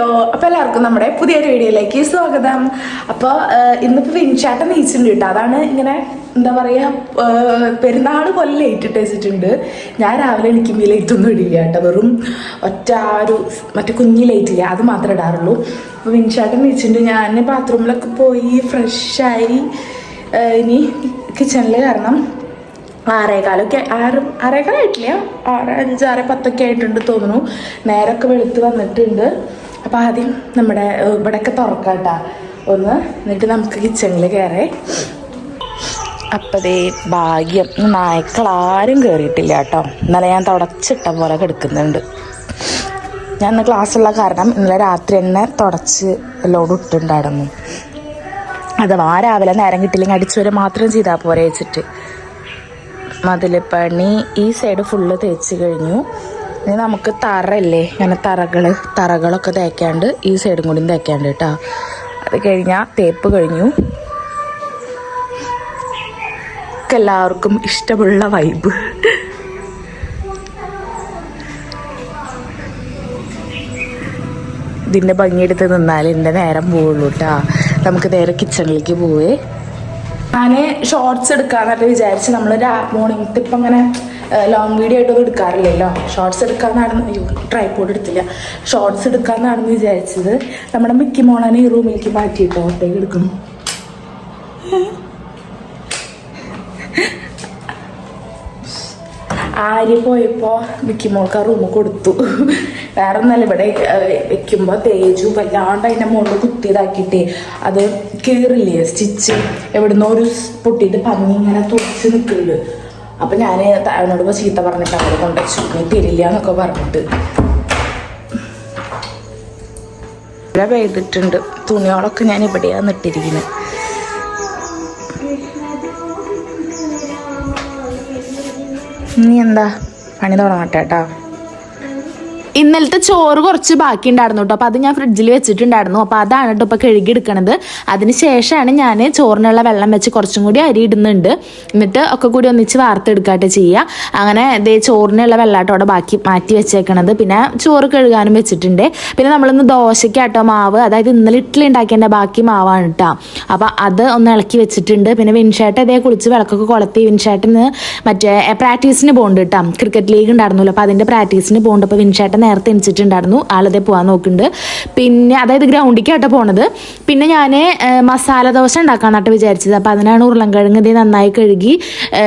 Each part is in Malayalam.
ഹലോ അപ്പൊ എല്ലാവർക്കും നമ്മുടെ പുതിയൊരു വീഡിയോയിലേക്ക് സ്വാഗതം. അപ്പോൾ ഇന്നിപ്പോ വിൻചാട്ടം നീച്ചിട്ടുണ്ട് കേട്ടോ. അതാണ് ഇങ്ങനെ എന്താ പറയാ പെരുന്നാൾ പോലെ ലേറ്റ് ഇട്ട് വെച്ചിട്ടുണ്ട്. ഞാൻ രാവിലെ എണിക്കുമ്പോൾ ലേറ്റ് ഒന്നും ഇടില്ല കേട്ടോ. വെറും ഒറ്റ ആ ഒരു മറ്റേ കുഞ്ഞി ലേറ്റ് ഇല്ല. അത് മാത്രമേ ഇടാറുള്ളൂ. അപ്പോൾ വിൻചാട്ടം നീച്ചിട്ടുണ്ട്. ഞാൻ ബാത്റൂമിലൊക്കെ പോയി ഫ്രഷായി ഇനി കിച്ചണിൽ കാരണം ആറേകാലൊക്കെ ആറ് ആറേകാലായിട്ടില്ല. ആറ് അഞ്ച് ആറ് പത്തൊക്കെ ആയിട്ടുണ്ട് തോന്നുന്നു. നേരൊക്കെ വെളുത്ത് വന്നിട്ടുണ്ട്. അപ്പം ആദ്യം നമ്മുടെ ഇവിടെയൊക്കെ തുറക്കാം ഒന്ന് എന്നിട്ട് നമുക്ക് കിച്ചണിൽ കയറേ അപ്പതേ ഭാഗ്യം നായ്ക്കൾ ആരും കയറിയിട്ടില്ല കേട്ടോ ഇന്നലെ ഞാൻ തുടച്ചിട്ട പോലെ കിടക്കുന്നുണ്ട്. ഞാൻ ഇന്ന് ക്ലാസ്സുള്ള കാരണം ഇന്നലെ രാത്രി തന്നെ തുടച്ച് ലോഡ് ഇട്ടുണ്ടായിരുന്നു അഥവാ രാവിലെ നേരം കിട്ടില്ലെങ്കിൽ അടിച്ചുവരെ മാത്രം ചെയ്താൽ പോരെ വെച്ചിട്ട്. മതിലപ്പണി ഈ സൈഡ് ഫുള്ള് തേച്ച് കഴിഞ്ഞു. ഇനി നമുക്ക് തറയല്ലേ? ഇങ്ങനെ തറകൾ തറകളൊക്കെ തേക്കാണ്ട് ഈ സൈഡും കൂടി തേക്കാണ്ട് കേട്ടോ. അത് കഴിഞ്ഞാൽ തേപ്പ് കഴിഞ്ഞു. എല്ലാവർക്കും ഇഷ്ടമുള്ള വൈബ് ഇതിന്റെ ഭംഗിയെടുത്ത് നിന്നാൽ എന്റെ നേരം പോവുള്ളൂ കേട്ടോ. നമുക്ക് നേരെ കിച്ചണിലേക്ക് പോവേ. ഞാൻ ഷോർട്സ് എടുക്കാന്നൊക്കെ വിചാരിച്ച് നമ്മൾ മോർണിംഗ് ഇപ്പം അങ്ങനെ ലോങ് വീഡിയോ ആയിട്ടൊന്നും എടുക്കാറില്ലല്ലോ. ഷോർട്സ് എടുക്കാന്നാണെന്ന് അയ്യോ ട്രൈപോഡ് എടുത്തില്ല. ഷോർട്സ് എടുക്കാന്നാണെന്ന് വിചാരിച്ചത്. നമ്മുടെ മിക്കി മോളാണ് ഈ റൂമിലേക്ക് മാറ്റിയിട്ടോ? ഒട്ടേക്ക് എടുക്കണം? ആര്യ പോയപ്പോ വിക്കിമോൾക്ക് ആ റൂം കൊടുത്തു. വേറെ ഒന്നല്ല ഇവിടെ വെക്കുമ്പോൾ തേജു വല്ലാണ്ട് അതിന്റെ മുകളിൽ കുത്തിയതാക്കിയിട്ടേ. അത് കേറില്ലേ സ്റ്റിച്ച്? എവിടുന്നോ ഒരു പൊട്ടിയിട്ട് പന്നി ഇങ്ങനെ തുറച്ച് നിൽക്കുന്നുണ്ട് അപ്പം ഞാൻ അവനോട് ചീത്ത പറഞ്ഞിട്ട് അവിടെ കൊണ്ട് നീ തരില്ല എന്നൊക്കെ പറഞ്ഞിട്ട്. ഇവിടെ പെയ്തിട്ടുണ്ട് തുണികളൊക്കെ ഞാൻ ഇവിടെയാണ് ഇട്ടിരിക്കുന്നത് നീ എന്താ? പണി തുടങ്ങട്ടെ കേട്ടോ. ഇന്നലത്തെ ചോറ് കുറച്ച് ബാക്കി ഉണ്ടായിരുന്നു കേട്ടോ. അപ്പോൾ അത് ഞാൻ ഫ്രിഡ്ജിൽ വെച്ചിട്ടുണ്ടായിരുന്നു. അപ്പോൾ അതാണ് കേട്ടോ ഇപ്പോൾ കഴുകി എടുക്കണത് അതിന് ശേഷമാണ് ഞാൻ ചോറിനുള്ള വെള്ളം വെച്ച് കുറച്ചും കൂടി അരി ഇടുന്നുണ്ട്. എന്നിട്ട് ഒക്കെ കൂടി ഒന്നിച്ച് വാർത്തെടുക്കാട്ടെ ചെയ്യുക അങ്ങനെ ഇതേ ചോറിനുള്ള വെള്ളാട്ടോടെ ബാക്കി മാറ്റി വെച്ചേക്കണത്. പിന്നെ ചോറ് കഴുകാനും വെച്ചിട്ടുണ്ട്. പിന്നെ നമ്മളിന്ന് ദോശയ്ക്കാട്ടോ മാവ്. അതായത് ഇന്നലെ ഇഡ്ഡലി ഉണ്ടാക്കിയതിന്റെ ബാക്കി മാവാണ് കേട്ടോ അപ്പോൾ അത് ഒന്ന് ഇളക്കി വെച്ചിട്ടുണ്ട്. പിന്നെ വിൻഷേട്ട് ഇതേ കുളിച്ച് വിളക്കൊക്കെ കൊളത്തി. വിൻഷേട്ടിന് മറ്റേ പ്രാക്ടീസിന് പോകുന്നുണ്ട് കേട്ടോ ക്രിക്കറ്റ് ലീഗ് ഉണ്ടായിരുന്നല്ലോ. അപ്പോൾ അതിന്റെ പ്രാക്ടീസിന് പോകുന്നുണ്ട് അപ്പോൾ വിൻഷേട്ടൻ നേരത്തെ എണിച്ചിട്ടുണ്ടായിരുന്നു. ആളതേ പോകാൻ നോക്കുന്നുണ്ട് പിന്നെ അതായത് ഗ്രൗണ്ടിലേക്കാട്ടോ പോണത്. പിന്നെ ഞാൻ മസാല ദോശ ഉണ്ടാക്കാനായിട്ട് വിചാരിച്ചത്. അപ്പോൾ അതിനാണ് ഉരുളൻകിഴങ്ങ് ഇതേ നന്നായി കഴുകി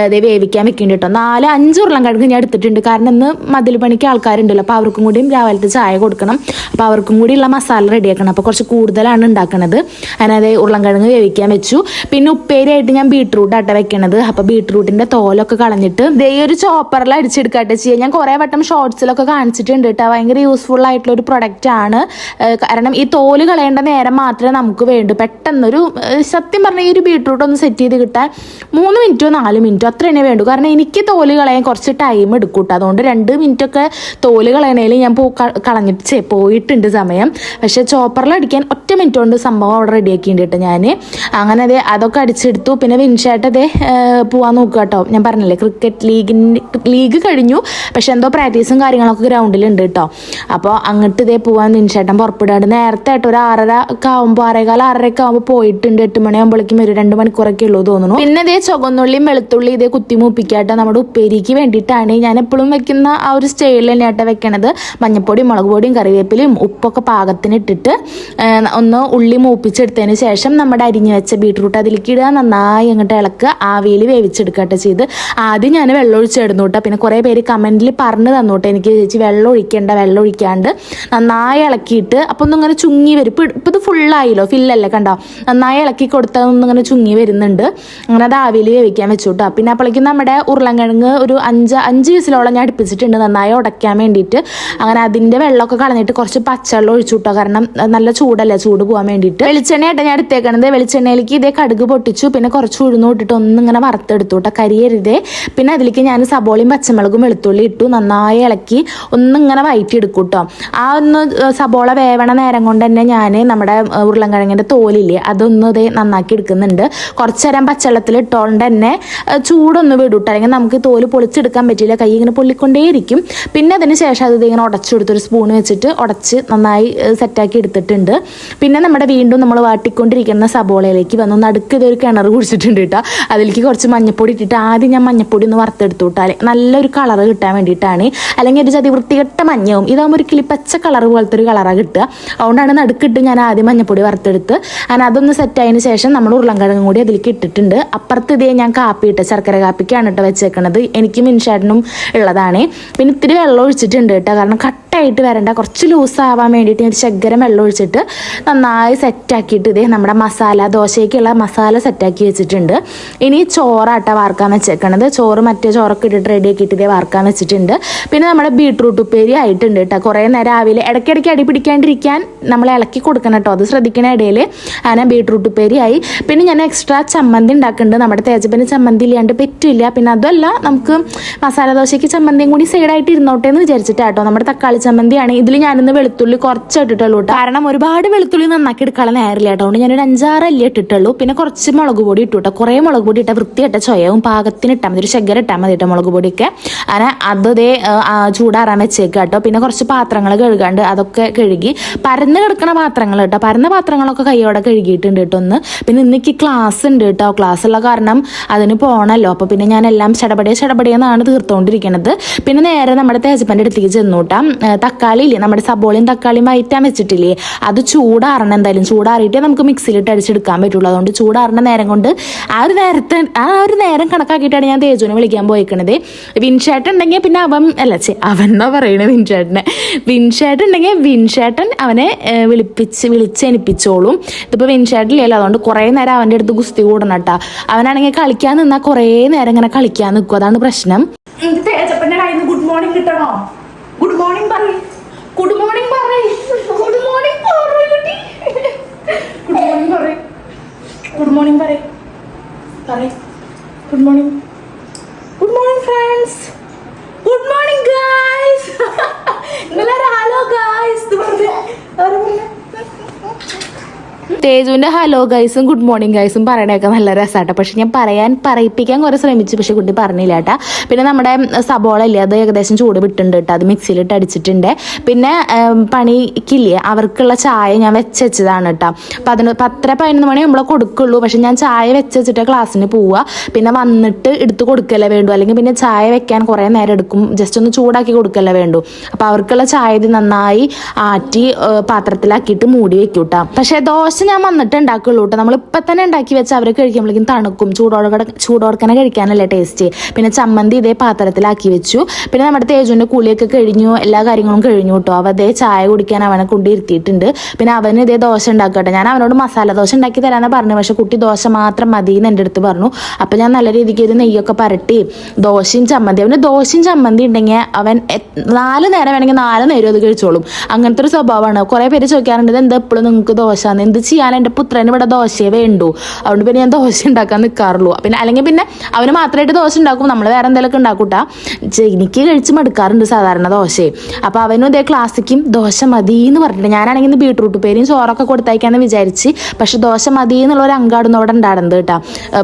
ഇതേ വേവിക്കാൻ വെക്കേണ്ടി കേട്ടോ നാല് അഞ്ച് ഉരുളൻകിഴങ്ങ് ഞാൻ എടുത്തിട്ടുണ്ട്. കാരണം ഇന്ന് മതിൽ പണിക്ക് ആൾക്കാരുണ്ടല്ലോ. അപ്പോൾ അവർക്കും കൂടിയും രാവിലത്തെ ചായ കൊടുക്കണം. അപ്പോൾ അവർക്കും കൂടിയുള്ള മസാല റെഡിയാക്കണം. അപ്പോൾ കുറച്ച് കൂടുതലാണ് ഉണ്ടാക്കണത്. അതിനത് ഉരുളൻകിഴങ്ങ് വേവിക്കാൻ വെച്ചു. പിന്നെ ഉപ്പേരിയായിട്ട് ഞാൻ ബീട്രൂട്ട് ആട്ട വെക്കണത്. അപ്പോൾ ബീട്രൂട്ടിന്റെ തോലൊക്കെ കളഞ്ഞിട്ട് ദേ ഒരു ചോപ്പറിൽ അടിച്ചെടുക്കാട്ടെ ചെയ്യുക ഞാൻ കുറേ വട്ടം ഷോർട്സിലൊക്കെ കാണിച്ചിട്ടുണ്ട് ഭയങ്കര യൂസ്ഫുൾ ആയിട്ടുള്ള ഒരു പ്രൊഡക്റ്റ് ആണ്. കാരണം ഈ തോൽ കളയേണ്ട നേരം മാത്രമേ നമുക്ക് വേണ്ടൂ. പെട്ടെന്നൊരു സത്യം പറഞ്ഞാൽ ഈ ഒരു ബീട്രൂട്ട് ഒന്ന് സെറ്റ് ചെയ്ത് കിട്ടാൻ മൂന്ന് മിനിറ്റോ നാല് മിനിറ്റോ അത്ര തന്നെ വേണ്ടു. കാരണം എനിക്ക് തോൽ കളയാൻ കുറച്ച് ടൈം എടുക്കും കേട്ടോ അതുകൊണ്ട് രണ്ട് മിനിറ്റ് ഒക്കെ തോൽ കളയണേൽ ഞാൻ പോ കളഞ്ഞിട്ട് പോയിട്ടുണ്ട് സമയം. പക്ഷെ ചോപ്പറിൽ അടിക്കാൻ ഒറ്റ മിനിറ്റ് കൊണ്ട് സംഭവം അവിടെ റെഡിയാക്കിയിട്ടുണ്ട് കേട്ടോ ഞാൻ അങ്ങനെ അതെ അതൊക്കെ അടിച്ചെടുത്തു. പിന്നെ വിൻഷായിട്ട് അതെ പോവാൻ നോക്കുക കേട്ടോ. ഞാൻ പറഞ്ഞില്ലേ ക്രിക്കറ്റ് ലീഗിന്റെ ലീഗ് കഴിഞ്ഞു. പക്ഷെ എന്തോ പ്രാക്ടീസും കാര്യങ്ങളൊക്കെ ഗ്രൗണ്ടിലുണ്ട് കേട്ടോ. അപ്പോൾ അങ്ങോട്ട് ഇതേ പോവാൻ നിൻഷേട്ടൻ പുറപ്പെടാണ്ട് നേരത്തെ ആയിട്ട് ഒരു ആറര ഒക്കെ ആകുമ്പോൾ ആറേകാല ആറരയൊക്കെ ആകുമ്പോൾ പോയിട്ടുണ്ട്. എട്ട് മണിയാകുമ്പോഴേക്കും ഒരു രണ്ട് മണിക്കൂറൊക്കെ ഉള്ളൂ തോന്നുന്നു. പിന്നെ ഇതേ ചുവന്നുള്ളിയും വെളുത്തുള്ളി ഇതേ കുത്തി മൂപ്പിക്കാട്ടോ നമ്മുടെ ഉപ്പേരിക്ക് വേണ്ടിയിട്ടാണ്. ഞാൻ എപ്പോഴും വെക്കുന്ന ആ ഒരു സ്റ്റൈലിൽ തന്നെയാട്ടോ വെക്കണത്. മഞ്ഞപ്പൊടിയും മുളക് പൊടിയും കറിവേപ്പിലയും ഉപ്പൊക്കെ പാകത്തിന് ഇട്ടിട്ട് ഒന്ന് ഉള്ളി മൂപ്പിച്ചെടുത്തതിന് ശേഷം നമ്മുടെ അരിഞ്ഞ് വെച്ച ബീട്രൂട്ട് അതിലേക്ക് ഇടുക. നന്നായി അങ്ങോട്ട് ഇളക്കുക. ആവിയിൽ വേവിച്ചെടുക്കട്ടെ ചെയ്ത്. ആദ്യം ഞാൻ വെള്ളം ഒഴിച്ചിടുന്നു കേട്ടോ. പിന്നെ കുറേ പേര് കമന്റിൽ പറഞ്ഞു തന്നു കേട്ടോ. എനിക്ക് ചേച്ചി വെള്ളം ഒഴിക്കേണ്ട വെള്ളം ഒഴിക്കാണ്ട് നന്നായി ഇളക്കിയിട്ട് അപ്പോൾ ഒന്നും ഇങ്ങനെ ചുങ്ങി വരും. ഇപ്പോൾ ഇപ്പോൾ ഇത് ഫുള്ളായില്ലോ ഫില്ലല്ലേ കണ്ടോ? നന്നായി ഇളക്കി കൊടുത്താൽ ഒന്നും ഇങ്ങനെ ചുങ്ങി വരുന്നുണ്ട്. അങ്ങനെ അത് ആവിയിൽ വേവിക്കാൻ വെച്ചു കേട്ടോ പിന്നെ അപ്പോഴേക്കും നമ്മുടെ ഉരുളൻകിഴങ്ങ് ഒരു അഞ്ച് അഞ്ച് വിസിലോളം ഞാൻ അടുപ്പിച്ചിട്ടുണ്ട് നന്നായി ഉടയ്ക്കാൻ വേണ്ടിയിട്ട്. അങ്ങനെ അതിന്റെ വെള്ളമൊക്കെ കളഞ്ഞിട്ട് കുറച്ച് പച്ചവെള്ളം ഒഴിച്ചു കേട്ടോ കാരണം നല്ല ചൂടല്ലേ ചൂട് പോകാൻ വേണ്ടിയിട്ട്. വെളിച്ചെണ്ണയായിട്ട് ഞാൻ എടുത്തേക്കണത്. വെളിച്ചെണ്ണയിലേക്ക് ഇതേ കടുക് പൊട്ടിച്ചു. പിന്നെ കുറച്ച് ഉഴുന്ന് ഇട്ടിട്ട് ഒന്നിങ്ങനെ വറുത്തെടുത്തു കേട്ടോ കരിയരുതേ. പിന്നെ അതിലേക്ക് ഞാൻ സബോളയും പച്ചമുളകും വെളുത്തുള്ളി ഇട്ടു. നന്നായി ഇളക്കി ഒന്നിങ്ങനെ വയറ്റി എടുക്കും കേട്ടോ ആ ഒന്ന് സബോള വേവണ നേരം കൊണ്ട് തന്നെ ഞാൻ നമ്മുടെ ഉരുളൻകിഴങ്ങിന്റെ തോലില്ലേ അതൊന്നും ഇതേ നന്നാക്കി എടുക്കുന്നുണ്ട്. കുറച്ച് നേരം പച്ചവെള്ളത്തിൽ ഇട്ടുകൊണ്ട് തന്നെ ചൂടൊന്ന് വിടൂട്ടോ. അല്ലെങ്കിൽ നമുക്ക് തോൽ പൊളിച്ചെടുക്കാൻ പറ്റില്ല. കൈ ഇങ്ങനെ പൊള്ളിക്കൊണ്ടേയിരിക്കും. പിന്നെ അതിന് ശേഷം അത് ഇങ്ങനെ ഉടച്ചെടുത്തൊരു സ്പൂൺ വെച്ചിട്ട് ഉടച്ച് നന്നായി സെറ്റാക്കി എടുത്തിട്ടുണ്ട്. പിന്നെ നമ്മുടെ വീണ്ടും നമ്മൾ വാട്ടിക്കൊണ്ടിരിക്കുന്ന സബോളയിലേക്ക് വന്ന് നടുക്ക് ഇതൊരു കിണർ കുടിച്ചിട്ടുണ്ട് കേട്ടോ. അതിലേക്ക് കുറച്ച് മഞ്ഞപ്പൊടി ഇട്ടിട്ട് ആദ്യം ഞാൻ മഞ്ഞപ്പൊടി ഒന്ന് വറുത്തെടുത്തു വിട്ടാൽ നല്ലൊരു കളർ കിട്ടാൻ വേണ്ടിയിട്ടാണ്. അല്ലെങ്കിൽ ഒരു ചതി വൃത്തികെട്ട മഞ്ഞവും. ഇതാകുമ്പോൾ ഒരു കിളിപ്പച്ച കളർ പോലത്തെ ഒരു കളറാണ് കിട്ടുക. അതുകൊണ്ടാണ് നടുക്കിട്ട് ഞാൻ ആദ്യം മഞ്ഞപ്പൊടി വറുത്തെടുത്ത് അങ്ങനെ അതൊന്ന് സെറ്റ് ആയതിനു ശേഷം നമ്മൾ ഉരുളൻകിഴങ്ങും കൂടി അതിലേക്ക് ഇട്ടിട്ടുണ്ട്. അപ്പുറത്ത് ഇതേ ഞാൻ കാപ്പി ഇട്ട് ശർക്കര കാപ്പിക്കാണ് കേട്ടോ വെച്ചേക്കണത്. എനിക്ക് മിൻഷാട്ടിനും ഉള്ളതാണ്. പിന്നെ ഇത്തിരി വെള്ളം ഒഴിച്ചിട്ടുണ്ട് കേട്ടോ. കാരണം കട്ടായിട്ട് വരണ്ട. കുറച്ച് ലൂസ് ആവാൻ വേണ്ടിയിട്ട് ഞാൻ ശകരം വെള്ളം ഒഴിച്ചിട്ട് നന്നായി സെറ്റാക്കിയിട്ട് ഇതേ നമ്മുടെ മസാല ദോശയ്ക്കുള്ള മസാല സെറ്റാക്കി വെച്ചിട്ടുണ്ട്. ഇനി ചോറാട്ട വാർക്കാൻ വെച്ചേക്കണത്. ചോറ് മറ്റേ ചോറൊക്കെ ഇട്ടിട്ട് റെഡി ആക്കിയിട്ട് ഇതേ വാർക്കാൻ വെച്ചിട്ടുണ്ട്. പിന്നെ നമ്മുടെ ബീട്രൂട്ട് ഉപ്പേരി ആയിട്ടുണ്ട് കേട്ടോ. കുറേ നേരം രാവിലെ ഇടയ്ക്കിടയ്ക്ക് അടി പിടിക്കാണ്ടിരിക്കാൻ നമ്മൾ ഇളക്കി കൊടുക്കണം കേട്ടോ. അത് ശ്രദ്ധിക്കണ ഇടയിൽ അങ്ങനെ ബീട്രൂട്ട് ഉപ്പേരിയായി പിന്നെ ഞാൻ എക്സ്ട്രാ ചമ്മന്തി ഉണ്ടാക്കുന്നുണ്ട്. നമ്മുടെ തേജപ്പന് ചമ്മന്തി ഇല്ലാണ്ട് പറ്റില്ല. പിന്നെ അതല്ല നമുക്ക് മസാല ദോശയ്ക്ക് ചമ്മന്തിയും കൂടി സൈഡായിട്ട് ഇരുന്നോട്ടെ എന്ന് വിചാരിച്ചിട്ടാട്ടോ നമ്മുടെ തക്കാളി ചമ്മന്തിയാണ്. ഇതിൽ ഞാനിന്ന് വെളുത്തുള്ളി കുറച്ച് ഇട്ടിട്ടുള്ളൂ കേട്ടോ. കാരണം ഒരുപാട് വെളുത്തുള്ളി നന്നാക്കി എടുക്കാനുള്ള നേരില്ല കേട്ടോ. അതുകൊണ്ട് ഞാനൊരു അഞ്ചാറ് അല്ലി ഇട്ടിട്ടുള്ളൂ. പിന്നെ കുറച്ച് മുളക് പൊടി ഇട്ടു കേട്ടോ. കുറേ മുളക് പൊടി ഇട്ടാൽ വൃത്തിയിട്ട ചൊയവും പാകത്തിന് ഇട്ടാൽ മതി. ഒരു ശകരം ഇട്ടാൽ മതി കേട്ടോ മുളക് പൊടിയൊക്കെ. അങ്ങനെ അത് ചൂടാറാൻ വെച്ചേക്കാം പിന്നെ കുറച്ച് പാത്രങ്ങൾ കഴുകാണ്ട് അതൊക്കെ കഴുകി പരന്ന് കിടക്കുന്ന പാത്രങ്ങൾ കേട്ടോ. പരന്ന പാത്രങ്ങളൊക്കെ കൈയോടെ കഴുകിയിട്ടുണ്ട് കേട്ടോ ഒന്ന്. പിന്നെ ഇന്നിക്ക് ക്ലാസ് ഉണ്ട് കേട്ടോ. ക്ലാസ് ഉള്ള കാരണം അതിന് പോകണമല്ലോ അപ്പോൾ പിന്നെ ഞാൻ എല്ലാം ചടപടിയെ ചടപടിയെന്നാണ് തീർത്തുകൊണ്ടിരിക്കുന്നത് പിന്നെ നേരെ നമ്മുടെ തേജപ്പന്റെ അടുത്തേക്ക് ചെന്നൂട്ടാം തക്കാളി ഇല്ലേ? നമ്മുടെ സബോളിയും തക്കാളിയും വയറ്റാൻ വെച്ചിട്ടില്ലേ? അത് ചൂടാറണം എന്തായാലും. ചൂടാറിയിട്ടേ നമുക്ക് മിക്സിയിലിട്ട് അടിച്ചെടുക്കാൻ പറ്റുള്ളൂ. അതുകൊണ്ട് ചൂടാറണ നേരം കൊണ്ട് ആ ഒരു നേരത്തെ ആ ഒരു നേരം കണക്കാക്കിയിട്ടാണ് ഞാൻ തേജുവിനെ വിളിക്കാൻ പോയിക്കണത്. വിൻഷേട്ടുണ്ടെങ്കിൽ പിന്നെ അവൻ അല്ല ചേ അവൻ എന്നാ പറയണേ? വിൻഷേട്ടനെ വിൻഷേട്ടൻ ഉണ്ടെങ്കിൽ വിൻഷേട്ടൻ അവനെ വിളിപ്പിച്ച് വിളിച്ചെനിപ്പിച്ചോളും ഇതിപ്പോൾ വിൻഷേട്ടനില്ലല്ലോ അതുകൊണ്ട് കുറേ നേരം അവന്റെ അടുത്ത് ഗുസ്തി കൂടണം കേട്ടോ. അവനാണെങ്കിൽ കളിക്കാൻ നിന്നാൽ കുറേ നേരം ഇങ്ങനെ കളിക്കാൻ നിൽക്കും. അതാണ് പ്രശ്നം. ഗുഡ് മോർണിംഗ് കിട്ടണോ? ഗുഡ് മോർണിംഗ് പറയ്. ഗുഡ് മോർണിംഗ് പറയ്. ഗുഡ് മോർണിംഗ് ഗുഡ് മോർണിംഗ് പറയ്. ഗുഡ് മോർണിംഗ് പറയ്. പറയ്. Good morning good morning friends good morning guys ഇന്നലെ ഹലോ ഗായ്സ് തേജുവിന്റെ ഹലോ ഗൈസും ഗുഡ് മോർണിംഗ് ഗൈസും പറയണൊക്കെ നല്ല രസമാട്ടോ പക്ഷെ ഞാൻ പറയാൻ പറയിപ്പിക്കാൻ കുറെ ശ്രമിച്ചു പക്ഷെ കുട്ടി പറഞ്ഞില്ല കേട്ടാ. പിന്നെ നമ്മുടെ സബോള ഇല്ലേ അത് ഏകദേശം ചൂട് വിട്ടുണ്ട് കേട്ടോ. അത് മിക്സിയിലിട്ട് അടിച്ചിട്ടുണ്ട്. പിന്നെ പണിക്കില്ലേ അവർക്കുള്ള ചായ ഞാൻ വെച്ചതാണ് കേട്ടോ. പതിനൊ പത്തര പതിനൊന്ന് മണി നമ്മളെ കൊടുക്കുള്ളൂ. പക്ഷെ ഞാൻ ചായ വെച്ചിട്ട് ക്ലാസ്സിന് പോവുക പിന്നെ വന്നിട്ട് എടുത്ത് കൊടുക്കല്ലേ വേണ്ടു. അല്ലെങ്കിൽ പിന്നെ ചായ വെക്കാൻ കുറേ നേരം എടുക്കും. ജസ്റ്റ് ഒന്ന് ചൂടാക്കി കൊടുക്കല്ലേ വേണ്ടു. അപ്പോൾ അവർക്കുള്ള ചായ ഇത് നന്നായി ആറ്റി പാത്രത്തിലാക്കിയിട്ട് മൂടി വെക്കൂട്ടാ പക്ഷേ ദോശ ഞാൻ വന്നിട്ട് ഉണ്ടാക്കുള്ളൂ കേട്ടോ നമ്മൾ ഇപ്പം തന്നെ ഉണ്ടാക്കി വെച്ച് അവരെ കഴിക്കുമ്പോഴേക്കും തണുക്കും. ചൂടോടെ ചൂടോടക്കനെ കഴിക്കാനല്ലേ ടേസ്റ്റ് പിന്നെ ചമ്മന്തി ഇതേ പാത്രത്തിലാക്കി വെച്ചു. പിന്നെ നമ്മുടെ തേജുവിന്റെ കുളിയൊക്കെ കഴിഞ്ഞു. എല്ലാ കാര്യങ്ങളും കഴിഞ്ഞു കേട്ടോ അവ അതേ ചായ കുടിക്കാൻ അവനെ കൊണ്ടിരുത്തിയിട്ടുണ്ട് പിന്നെ അവന് ഇതേ ദോശ ഉണ്ടാക്കട്ടെ. ഞാൻ അവനോട് മസാല ദോശ ഉണ്ടാക്കി തരാമെന്ന് പറഞ്ഞു പക്ഷേ കുട്ടി ദോശ മാത്രം മതി എന്ന് എന്റെ അടുത്ത് പറഞ്ഞു. അപ്പം ഞാൻ നല്ല രീതിക്ക് ഒരു നെയ്യൊക്കെ പരട്ടി. ദോശയും ചമ്മന്തി അവന് ദോശയും ചമ്മന്തി ഉണ്ടെങ്കിൽ അവൻ നാല് നേരം വേണമെങ്കിൽ നാല് നേരം അത് കഴിച്ചോളും. അങ്ങനത്തെ ഒരു സ്വഭാവമാണ്. കുറേ പേര് ചോദിക്കാറുണ്ട് ഇത് എന്താ എപ്പോഴും നിങ്ങൾക്ക് ദോശ എന്ത് ചെയ്യാൻ എന്റെ പുത്രന് ഇവിടെ ദോശയെ വേണ്ടു. അതുകൊണ്ട് പിന്നെ ഞാൻ ദോശ ഉണ്ടാക്കാൻ നിൽക്കാറുള്ളൂ പിന്നെ അല്ലെങ്കിൽ പിന്നെ അവന് മാത്രമായിട്ട് ദോശ ഉണ്ടാക്കും. നമ്മൾ വേറെ എന്തെങ്കിലുമൊക്കെ ഉണ്ടാക്കൂട്ടാ എനിക്ക് കഴിച്ച് മടുക്കാറുണ്ട് സാധാരണ ദോശയെ. അപ്പോൾ അവനും ഇതേ ക്ലാസ്സിക്കും ദോശ മതി എന്ന് പറഞ്ഞിട്ട് ഞാനാണെങ്കിൽ ഇന്ന് ബീട്രൂട്ട് പേരും ചോറൊക്കെ കൊടുത്തയക്കാന്ന് വിചാരിച്ച് പക്ഷെ ദോശ മതി എന്നുള്ള ഒരു അങ്കാടുന്ന് അവിടെ ഉണ്ടായിരുന്നത് കേട്ടോ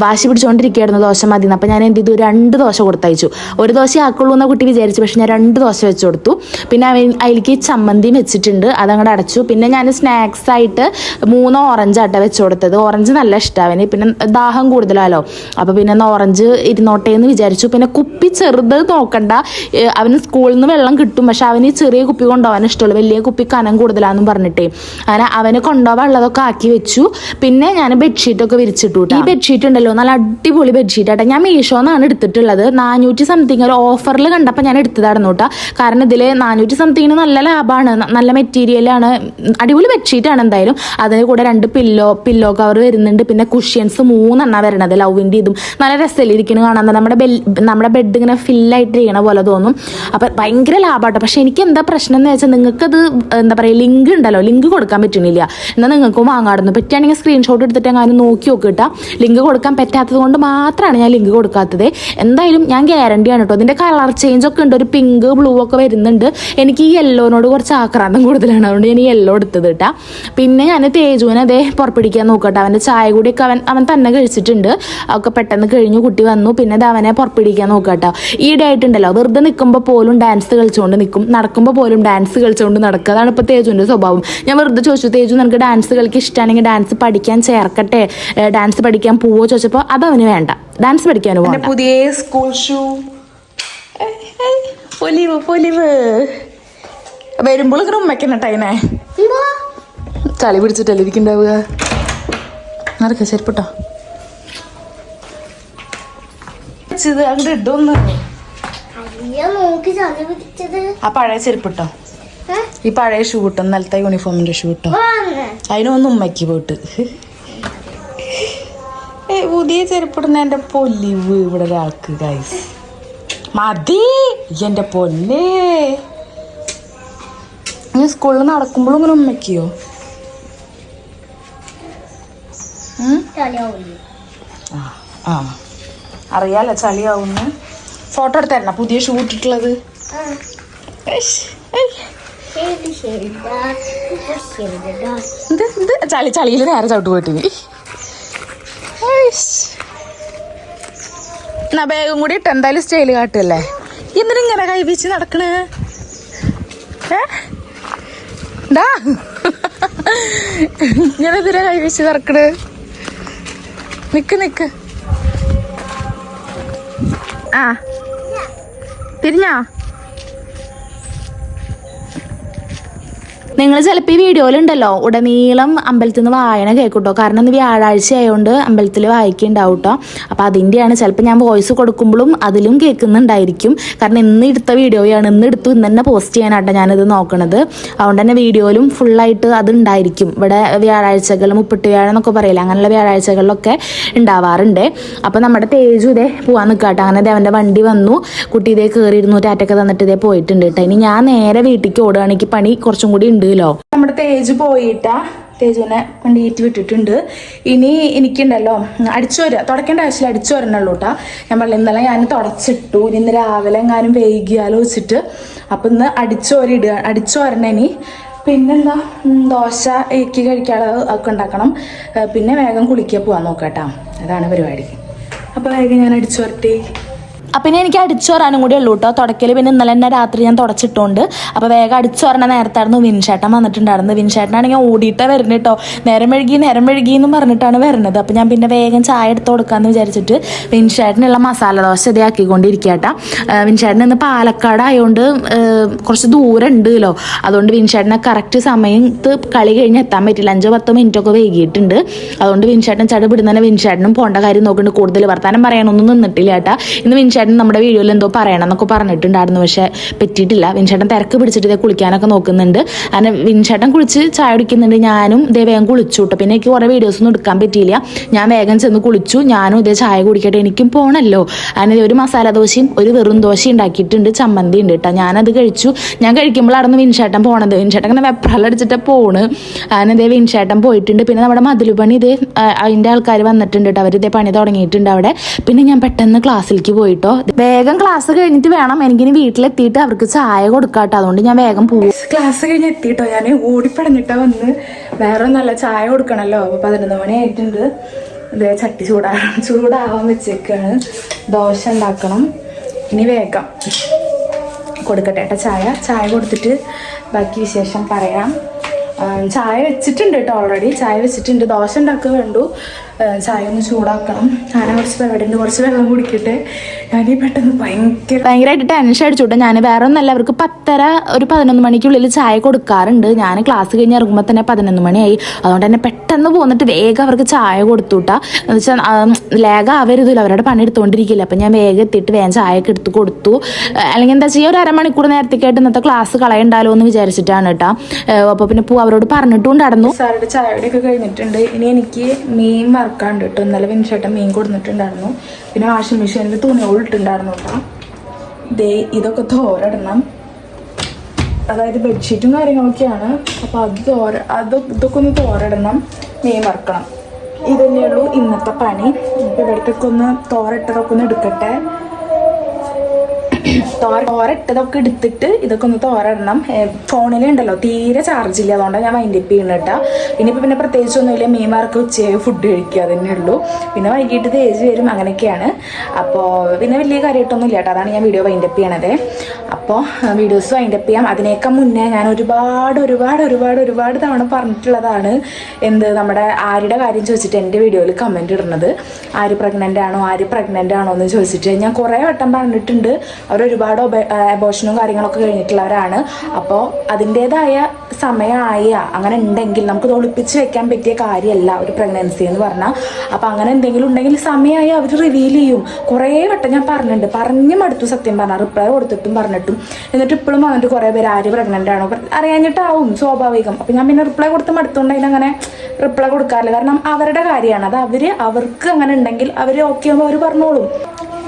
വാശി പിടിച്ചുകൊണ്ടിരിക്കുകയായിരുന്നു ദോശ മതി എന്ന് അപ്പോൾ ഞാൻ എന്ത് ചെയ്തു? രണ്ട് ദോശ കൊടുത്തയച്ചു. ഒരു ദോശ ആക്കുള്ളൂ എന്ന കുട്ടി വിചാരിച്ചു. പക്ഷെ ഞാൻ രണ്ട് ദോശ വെച്ച് കൊടുത്തു. പിന്നെ അവൻ അതിലേക്ക് ചമ്മന്തിയും വെച്ചിട്ടുണ്ട്. അതങ്ങോട്ട് അടച്ചു. പിന്നെ ഞാൻ സ്നാക്സ് ആയിട്ട് മൂന്ന് ഓറഞ്ച് അട്ട വെച്ച് കൊടുത്തത്. ഓറഞ്ച് നല്ല ഇഷ്ടമാണ് പിന്നെ ദാഹം കൂടുതലാലോ. അപ്പോൾ പിന്നെ ഒന്ന് ഓറഞ്ച് ഇരുന്നോട്ടെ എന്ന് വിചാരിച്ചു. പിന്നെ കുപ്പി ചെറുത് നോക്കണ്ട. അവന് സ്കൂളിൽ നിന്ന് വെള്ളം കിട്ടും. പക്ഷെ അവന് ചെറിയ കുപ്പി കൊണ്ടുപോകാൻ ഇഷ്ടമുള്ളൂ. വലിയ കുപ്പി കനം കൂടുതലാണെന്നും പറഞ്ഞിട്ടേ. അങ്ങനെ അവന് കൊണ്ടുപോകാൻ ഉള്ളതൊക്കെ ആക്കി വെച്ചു. പിന്നെ ഞാൻ ബെഡ്ഷീറ്റൊക്കെ വിരിച്ചിട്ടു. ഈ ബെഡ്ഷീറ്റ് ഉണ്ടല്ലോ. നല്ല അടിപൊളി ബെഡ്ഷീറ്റ് ആട്ടെ. ഞാൻ മീഷോന്നാണ് എടുത്തിട്ടുള്ളത്. നാനൂറ്റി സംതിങ് ഒരു ഓഫറിൽ കണ്ടപ്പോൾ ഞാൻ എടുത്തതായിരുന്നു കേട്ടോ കാരണം ഇതിൽ നാനൂറ്റി സംതിങ്ങിന് നല്ല ലാഭമാണ് നല്ല മെറ്റീരിയലാണ് അടിപൊളി ബെഡ്ഷീറ്റ് ആണ് എന്തായാലും. അതിന് കൂടെ രണ്ട് രണ്ട് പില്ലോ പില്ലോ കവർ വരുന്നുണ്ട്. പിന്നെ കുഷ്യൻസ് മൂന്നെണ്ണ വരണത്. ലവിന്റെ ഇതും നല്ല രസമല്ലേ ഇരിക്കുന്നത് കാണാൻ. നമ്മുടെ ബെൽ നമ്മുടെ ബെഡ് ഇങ്ങനെ ഫില്ലായിട്ട് ചെയ്യണ പോലെ തോന്നും. അപ്പം ഭയങ്കര ലാഭമാട്ടോ പക്ഷേ എനിക്ക് എന്താ പ്രശ്നം എന്ന് വെച്ചാൽ നിങ്ങൾക്കത് എന്താ പറയുക ലിങ്ക് ഉണ്ടല്ലോ. ലിങ്ക് കൊടുക്കാൻ പറ്റുന്നില്ല എന്നാൽ നിങ്ങൾക്ക് വാങ്ങാടുന്നു പറ്റുകയാണെങ്കിൽ സ്ക്രീൻഷോട്ട് എടുത്തിട്ട് ഞാൻ നോക്കി നോക്കിട്ടാ ലിങ്ക് കൊടുക്കാൻ പറ്റാത്തത് കൊണ്ട് മാത്രമാണ് ഞാൻ ലിങ്ക് കൊടുക്കാത്തത്. എന്തായാലും ഞാൻ ഗ്യാരണ്ടി ആണ് കേട്ടോ. അതിന്റെ കളർ ചേഞ്ച് ഒക്കെ ഉണ്ട്. ഒരു പിങ്ക് ബ്ലൂ ഒക്കെ വരുന്നുണ്ട്. എനിക്ക് ഈ യെല്ലോനോട് കുറച്ച് ആക്രാന്തം കൂടുതലാണ്. അതുകൊണ്ട് ഞാൻ യെല്ലോ എടുത്തത് കേട്ടാ. പിന്നെ ഞാൻ തേജുവിനെ അതേ പുറപ്പിടിക്കാൻ നോക്കട്ടെ. അവന്റെ ചായ കൂടിയൊക്കെ അവൻ അവൻ തന്നെ കഴിച്ചിട്ടുണ്ട്. ഒക്കെ പെട്ടെന്ന് കഴിഞ്ഞു കുട്ടി വന്നു. പിന്നെ അത് അവനെ പുറപ്പിടിക്കാൻ നോക്കട്ടോ. ഈയിടെ ആയിട്ടുണ്ടല്ലോ വെറുതെ നിൽക്കുമ്പോൾ പോലും ഡാൻസ് കളിച്ചുകൊണ്ട് നിൽക്കും നടക്കുമ്പോൾ പോലും ഡാൻസ് കളിച്ചുകൊണ്ട് നടക്കുക. അതാണ് ഇപ്പോൾ തേജുവിന്റെ സ്വഭാവം. ഞാൻ വെറുതെ ചോദിച്ചു തേജു നിനക്ക് ഡാൻസ് കളിക്ക് ഇഷ്ടമാണെങ്കിൽ ഡാൻസ് പഠിക്കാൻ ചേർക്കട്ടെ? ഡാൻസ് പഠിക്കാൻ പോവോ? ചോദിച്ചപ്പോൾ അതവന് വേണ്ട. ഡാൻസ് പഠിക്കാനും എന്റെ പുതിയ സ്കൂൾ ഷൂ പൊലിവ് പൊലിവ്. വരുമ്പോൾ ഇങ്ങനെ ഉമ്മയ്ക്കണ ടൈനെ ചളി പിടിച്ചിട്ടല്ലേ ഇരിക്കണ്ടാവുക? നടക്ക ചെരുപ്പട്ടോ ഇത് അങ്ങോട്ട് ഇട്ടൊന്ന് ആ പഴയ ചെരുപ്പിട്ടോ. ഈ പഴയ ഷൂ കിട്ടും നിലത്തെ യൂണിഫോമിന്റെ ഷൂ കിട്ടും. അതിനൊന്ന് ഉമ്മയ്ക്ക് പോയിട്ട്. ഏ പുതിയ ചെരുപ്പിടുന്ന എന്റെ പൊലിവ് ഇവിടെ ഒരാൾക്ക് ഗൈസ് മതി എന്റെ പൊന്നേ. ഞാൻ സ്കൂളിൽ നടക്കുമ്പോഴും ഇങ്ങനെ ഉമ്മയ്ക്കോ അറിയാലോ ചളിയാവുന്നു. ഫോട്ടോ എടുത്തായിരുന്ന? പുതിയ ഷൂ ഇട്ടിട്ടുള്ളത്? ചളി ചളിയിൽ നേരെ ചവിട്ട് പോയിട്ടിനി എന്നാ ബാഗും കൂടി ഇട്ട് എന്തായാലും സ്റ്റൈൽ കാട്ടല്ലേ എന്നിട്ട് ഇങ്ങനെ കൈവച്ച് നടക്കണേ? ഏ? ഇങ്ങനെ എന്തിനാ കൈവച്ച് നടക്കണ്? നിക്ക് നിക്ക്. ആ. തിരിഞ്ഞോ? നിങ്ങൾ ചിലപ്പോൾ ഈ വീഡിയോയിലുണ്ടല്ലോ ഉടനീളം അമ്പലത്തിൽ നിന്ന് വായന കേൾക്കൂട്ടോ. കാരണം ഇന്ന് വ്യാഴാഴ്ച ആയതുകൊണ്ട് അമ്പലത്തിൽ വായിക്കുന്നുണ്ടാവും കേട്ടോ അപ്പോൾ അതിന്റെയാണ് ചിലപ്പോൾ ഞാൻ വോയിസ് കൊടുക്കുമ്പോഴും അതിലും കേൾക്കുന്നുണ്ടായിരിക്കും. കാരണം ഇന്ന് എടുത്ത വീഡിയോയാണ് ഇന്ന് എടുത്തു ഇന്ന് തന്നെ പോസ്റ്റ് ചെയ്യാനാട്ടോ ഞാനിത് നോക്കണത്. അതുകൊണ്ട് തന്നെ വീഡിയോയിലും ഫുള്ളായിട്ട് അത് ഉണ്ടായിരിക്കും. ഇവിടെ വ്യാഴാഴ്ചകൾ മുപ്പിട്ട് വ്യാഴം എന്നൊക്കെ പറയില്ല അങ്ങനെയുള്ള വ്യാഴാഴ്ചകളിലൊക്കെ ഉണ്ടാവാറുണ്ട്. അപ്പോൾ നമ്മുടെ തേജു ഇതേ പോവാൻ നിൽക്കാട്ടോ അങ്ങനെ ദേ അവന്റെ വണ്ടി വന്നു. കുട്ടി ഇതേ കയറിയിരുന്നു ടാറ്റൊക്കെ തന്നിട്ട് ഇതേ പോയിട്ടുണ്ട് കേട്ടോ ഇനി ഞാൻ നേരെ വീട്ടിലേക്ക് ഓടുകയാണെങ്കിൽ പണി കുറച്ചും കൂടി ഉണ്ടല്ലോ നമ്മുടെ തേജ് പോയിട്ടാ. തേജുവിനെ കൊണ്ടേറ്റ് വിട്ടിട്ടുണ്ട്. ഇനി എനിക്കുണ്ടല്ലോ. അടിച്ചു വരിക തുടക്കേണ്ട ആവശ്യമില്ല. അടിച്ചു വരണുള്ളൂ കേട്ടാ ഞാൻ പറഞ്ഞു ഇന്നലെ ഞാൻ തുടച്ചിട്ടു. ഇനി ഇന്ന് രാവിലെ എങ്ങാനും വൈകിയാലോ വെച്ചിട്ട് അപ്പം ഇന്ന് അടിച്ചു വരിടുക അടിച്ചു പിന്നെന്താ? ദോശ ഏക്കി കഴിക്കാതെ ഒക്കെ ഉണ്ടാക്കണം. പിന്നെ വേഗം കുളിക്കാൻ പോകാൻ കേട്ടോ അതാണ് പരിപാടി. അപ്പോൾ വേഗം ഞാൻ അടിച്ചു വരട്ടെ അപ്പം ഇനി എനിക്ക് അടിച്ചോറാനും കൂടി ഉള്ളൂ കേട്ടോ തുടക്കൽ പിന്നെ ഇന്നലെ തന്നെ രാത്രി ഞാൻ തുടച്ചിട്ടുണ്ട്. അപ്പോൾ വേഗം അടിച്ചോറണ നേരത്തായിരുന്നു വിൻഷേട്ടൻ വന്നിട്ടുണ്ടായിരുന്നത്. വിൻചേട്ടനാണെങ്കിൽ ഓടിയിട്ടേ വരുന്നത് കേട്ടോ നേരം മെഴുകി നേരം മെഴുകി എന്ന് പറഞ്ഞിട്ടാണ് വരുന്നത്. അപ്പോൾ ഞാൻ പിന്നെ വേഗം ചായ എടുത്ത് കൊടുക്കാമെന്ന് വിചാരിച്ചിട്ട് വിൻഷേട്ടനുള്ള മസാല ദോശ ഇതാക്കിക്കൊണ്ടിരിക്കട്ടെ വിൻഷേട്ടൻ ഇന്ന് പാലക്കാട് ആയതുകൊണ്ട് കുറച്ച് ദൂരം ഉണ്ടല്ലോ അതുകൊണ്ട് വിൻഷേട്ടനെ കറക്റ്റ് സമയത്ത് കളി കഴിഞ്ഞ് എത്താൻ പറ്റില്ല. അഞ്ചോ പത്തോ മിനിറ്റ് ഒക്കെ വൈകിയിട്ടുണ്ട്. അതുകൊണ്ട് വിൻഷേട്ടൻ ചടപിടുന്നതിന് വിൻഷേട്ടനും പോകേണ്ട കാര്യം നോക്കുന്നുണ്ട് കൂടുതൽ വർത്താനം പറയാനൊന്നും നിന്നിട്ടില്ല ഏട്ടാ ഇന്ന് വിൻഷേട്ടൻ നമ്മുടെ വീഡിയോയിൽ എന്തോ പറയണം എന്നൊക്കെ പറഞ്ഞിട്ടുണ്ടായിരുന്നു പക്ഷെ പറ്റിയിട്ടില്ല. വിൻഷേട്ടൻ തിരക്ക് പിടിച്ചിട്ട് ഇതേ കുളിക്കാനൊക്കെ നോക്കുന്നുണ്ട്. അങ്ങനെ വിൻഷേട്ടൻ കുളിച്ച് ചായ കുടിക്കുന്നുണ്ട്. ഞാനും ഇതേ വേഗം കുളിച്ചു കേട്ടോ പിന്നെ എനിക്ക് കുറേ വീഡിയോസ് ഒന്നും എടുക്കാൻ പറ്റിയില്ല. ഞാൻ വേഗം ചെന്ന് കുളിച്ചു. ഞാനും ഇതേ ചായ കുടിക്കട്ടെ. എനിക്കും പോണല്ലോ. അങ്ങനെ ഒരു മസാല ദോശയും ഒരു വെറും ദോശയും ഉണ്ടാക്കിയിട്ടുണ്ട്. ചമ്മന്തി ഉണ്ട് കേട്ടോ ഞാനത് കഴിച്ചു. ഞാൻ കഴിക്കുമ്പോഴാണ് വിൻഷേട്ടൻ പോണത്. വിൻഷേട്ടൻ ഇങ്ങനെ വെപ്രാളടിച്ചിട്ട് പോണ്. അങ്ങനെ ഇതേ വിൻഷേട്ടൻ പോയിട്ടുണ്ട്. പിന്നെ നമ്മുടെ മതിലുപണി ഇതേ അതിന്റെ ആൾക്കാർ വന്നിട്ടുണ്ട് കേട്ടോ അവരിതേ പണി തുടങ്ങിയിട്ടുണ്ട് അവിടെ. പിന്നെ ഞാൻ പെട്ടെന്ന് ക്ലാസ്സിലേക്ക് പോയിട്ടോ വേഗം ക്ലാസ് കഴിഞ്ഞിട്ട് വേണം. എനിക്കിനി വീട്ടിലെത്തിയിട്ട് അവർക്ക് ചായ കൊടുക്കാട്ടോ. അതുകൊണ്ട് ഞാൻ വേഗം പോകും ക്ലാസ് കഴിഞ്ഞ് എത്തിയിട്ടോ ഞാൻ ഓടിപ്പടഞ്ഞിട്ടാ വന്ന് വേറെ നല്ല ചായ കൊടുക്കണല്ലോ. അപ്പൊ പതിനൊന്ന് മണി ആയിട്ടുണ്ട്. ഇതേ ചട്ടി ചൂടാ ചൂടാവാൻ വെച്ചേക്കാണ്. ദോശ ഉണ്ടാക്കണം. ഇനി വേഗം കൊടുക്കട്ടെ ഏട്ടാ ചായ. ചായ കൊടുത്തിട്ട് ബാക്കി വിശേഷം പറയാം. ചായ വെച്ചിട്ടുണ്ട് കേട്ടോ ഓൾറെഡി ചായ വെച്ചിട്ടുണ്ട്. ദോശ ഉണ്ടാക്കുക വേണ്ടു ചായ ഒന്ന് ചൂടാക്കണം. ഞാൻ കുറച്ച് പരിപാടി കുറച്ച് വെള്ളം കുടിക്കട്ടെ. ഞാനീ പെട്ടെന്ന് ഭയങ്കര ഭയങ്കരമായിട്ട് ടെൻഷൻ അടിച്ചുട്ടോ ഞാൻ വേറെ ഒന്നല്ല അവർക്ക് പത്തര ഒരു പതിനൊന്ന് മണിക്കുള്ളിൽ ചായ കൊടുക്കാറുണ്ട്. ഞാൻ ക്ലാസ് കഴിഞ്ഞ് ഇറങ്ങുമ്പോൾ തന്നെ പതിനൊന്ന് മണിയായി. അതുകൊണ്ട് തന്നെ പെട്ടെന്ന് പോന്നിട്ട് വേഗം അവർക്ക് ചായ കൊടുത്തുട്ടാ എന്ന് വെച്ചാൽ ലേഖ ആവരുതല്ലോ. അവരുടെ പണി എടുത്തുകൊണ്ടിരിക്കില്ല അപ്പം ഞാൻ വേഗം എത്തിയിട്ട് വേഗം ചായയൊക്കെ എടുത്ത് കൊടുത്തു. അല്ലെങ്കിൽ എന്താ ചെയ്യുക ഒരു അരമണിക്കൂർ നേരത്തേക്കായിട്ട് ഇന്നത്തെ ക്ലാസ് കളയണ്ടാലോ എന്ന് വിചാരിച്ചിട്ടാണ് കേട്ടോ. അപ്പോൾ പിന്നെ പോ അവരോട് പറഞ്ഞിട്ടുണ്ടായിരുന്നു സാറുടെ ചായയുടെ ഒക്കെ കഴിഞ്ഞിട്ടുണ്ട്. ഇനി എനിക്ക് മീൻ വറക്കാണ്ട് കേട്ടോ. ഇന്നലെ വിൻഷേട്ടൻ മീൻ കൊടുത്തിട്ടുണ്ടായിരുന്നു പിന്നെ വാഷിംഗ് മെഷീനിൽ തുണികൾ ഇട്ടുണ്ടായിരുന്നു കേട്ടോ. ദേ ഇതൊക്കെ തോരടണം. അതായത് ബെഡ്ഷീറ്റും കാര്യങ്ങളൊക്കെയാണ്. അപ്പോൾ അത് തോര അത് ഇതൊക്കെ ഒന്ന് തോരടണം. മീൻ വറക്കണം. ഇത് ഉള്ളൂ ഇന്നത്തെ പണി. ഇവിടത്തേക്കൊന്ന് ഇവിടത്തേക്ക് തോരട്ടതൊക്കെ ഒന്ന് എടുക്കട്ടെ. തോര തോരട്ടതൊക്കെ എടുത്തിട്ട് ഇതൊക്കെ ഒന്ന് തോരടണം. ഫോണിലുണ്ടല്ലോ തീരെ ചാർജ് ഇല്ല. അതുകൊണ്ടാണ് ഞാൻ വൈൻഡപ്പ് ചെയ്യുന്നത് കേട്ടോ. ഇനിയിപ്പോൾ പിന്നെ പ്രത്യേകിച്ചൊന്നുമില്ല. മീൻമാർക്ക് ഉച്ചയായി ഫുഡ് കഴിക്കുക തന്നെ ഉള്ളൂ. പിന്നെ വൈകിട്ട് തേജ് വരും അങ്ങനെയൊക്കെയാണ്. അപ്പോൾ പിന്നെ വലിയ കാര്യമായിട്ടൊന്നും ഇല്ല കേട്ടോ. അതാണ് ഞാൻ വീഡിയോ വൈൻഡപ്പ് ചെയ്യണത്. അപ്പോൾ വീഡിയോസ് വൈൻഡപ്പ് ചെയ്യാം. അതിനേക്കാൾ മുന്നേ ഞാൻ ഒരുപാട് ഒരുപാട് ഒരുപാട് ഒരുപാട് തവണ പറഞ്ഞിട്ടുള്ളതാണ് എന്ത് നമ്മുടെ ആരുടെ കാര്യം ചോദിച്ചിട്ട് എന്റെ വീഡിയോയിൽ കമന്റ് ഇടുന്നത്. ആര് പ്രഗ്നന്റ് ആണോ ആര് പ്രഗ്നന്റ് ആണോ എന്ന് ചോദിച്ചിട്ട് ഞാൻ കുറേ വട്ടം പറഞ്ഞിട്ടുണ്ട്. അവർ ഒരുപാട് അബോഷനും കാര്യങ്ങളൊക്കെ കഴിഞ്ഞിട്ടുള്ളവരാണ്. അപ്പോൾ അതിന്റേതായ സമയമായ അങ്ങനെ ഉണ്ടെങ്കിൽ നമുക്ക് ഒളിപ്പിച്ച് വെക്കാൻ പറ്റിയ കാര്യമല്ല ഒരു പ്രഗ്നൻസി എന്ന് പറഞ്ഞാൽ അപ്പോൾ അങ്ങനെ എന്തെങ്കിലും ഉണ്ടെങ്കിൽ സമയമായി അവർ റിവീൽ ചെയ്യും. കുറേ വട്ടം ഞാൻ പറഞ്ഞിട്ടുണ്ട്. പറഞ്ഞു മടുത്തു സത്യം പറഞ്ഞാൽ റിപ്ലൈ കൊടുത്തിട്ടും പറഞ്ഞിട്ടും. എന്നിട്ട് ഇപ്പോഴും വന്നിട്ട് കുറേ പേര് ആര് പ്രഗ്നന്റ് ആണോ അറിയാഞ്ഞിട്ടാവും സ്വാഭാവികം. അപ്പോൾ ഞാൻ പിന്നെ റിപ്ലൈ കൊടുത്ത് മടുത്തുകൊണ്ട് അങ്ങനെ റിപ്ലൈ കൊടുക്കാറില്ല. കാരണം അവരുടെ കാര്യമാണ്. അത് അവർ അവർക്ക് അങ്ങനെ ഉണ്ടെങ്കിൽ അവർ ഓക്കെ ആകുമ്പോൾ അവർ പറഞ്ഞോളും.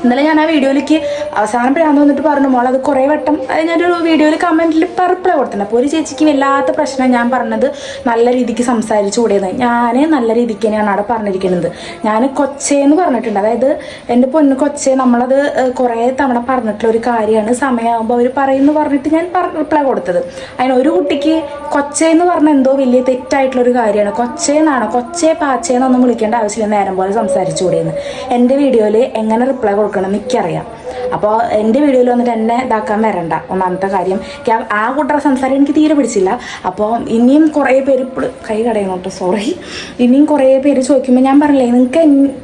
ഇന്നലെ ഞാൻ ആ വീഡിയോയിലേക്ക് അവസാനം പ്രാന്ത് വന്നിട്ട് പറഞ്ഞു മോൾ അത് കുറേ വട്ടം. അത് ഞാനൊരു വീഡിയോയിൽ കമന്റിൽ റിപ്ലൈ കൊടുത്തിട്ടുണ്ട് അപ്പോൾ ഒരു ചേച്ചിക്ക് വല്ലാത്ത പ്രശ്നം ഞാൻ പറഞ്ഞത് നല്ല രീതിക്ക് സംസാരിച്ചു കൂടിയത്. ഞാൻ നല്ല രീതിക്ക് തന്നെയാണ് അവിടെ പറഞ്ഞിരിക്കുന്നത്. ഞാൻ കൊച്ചേന്ന് പറഞ്ഞിട്ടുണ്ട്. അതായത് എന്റെ പൊന്ന് കൊച്ചേ നമ്മളത് കുറേ തവണ പറഞ്ഞിട്ടുള്ള ഒരു കാര്യമാണ്. സമയമാകുമ്പോൾ അവർ പറയുന്നു പറഞ്ഞിട്ട് ഞാൻ റിപ്ലൈ കൊടുത്തത്. അതിന് ഒരു കുട്ടിക്ക് കൊച്ചേന്ന് പറഞ്ഞ എന്തോ വലിയ തെറ്റായിട്ടുള്ളൊരു കാര്യമാണ്. കൊച്ചേന്നാണോ കൊച്ചേ പാച്ചേന്നൊന്നും വിളിക്കേണ്ട ആവശ്യമില്ല. നേരം പോലെ സംസാരിച്ചു കൂടിയെന്ന്. എന്റെ വീഡിയോയിൽ എങ്ങനെ റിപ്ലൈ കൊടുക്കണം എനിക്കറിയാം. അപ്പോൾ എന്റെ വീഡിയോയിൽ വന്നിട്ട് എന്നെ ഇതാക്കാൻ വരണ്ട. ഒന്നാമത്തെ കാര്യം ആ- കൂട്ടറെ സംസാരം എനിക്ക് തീരെ പിടിച്ചില്ല. അപ്പോൾ ഇനിയും കുറേ പേര് ഇപ്പോൾ കൈ കടയണം സോറി ഇനിയും കുറേ പേര് ചോദിക്കുമ്പോൾ ഞാൻ പറഞ്ഞില്ലേ നിങ്ങൾക്ക്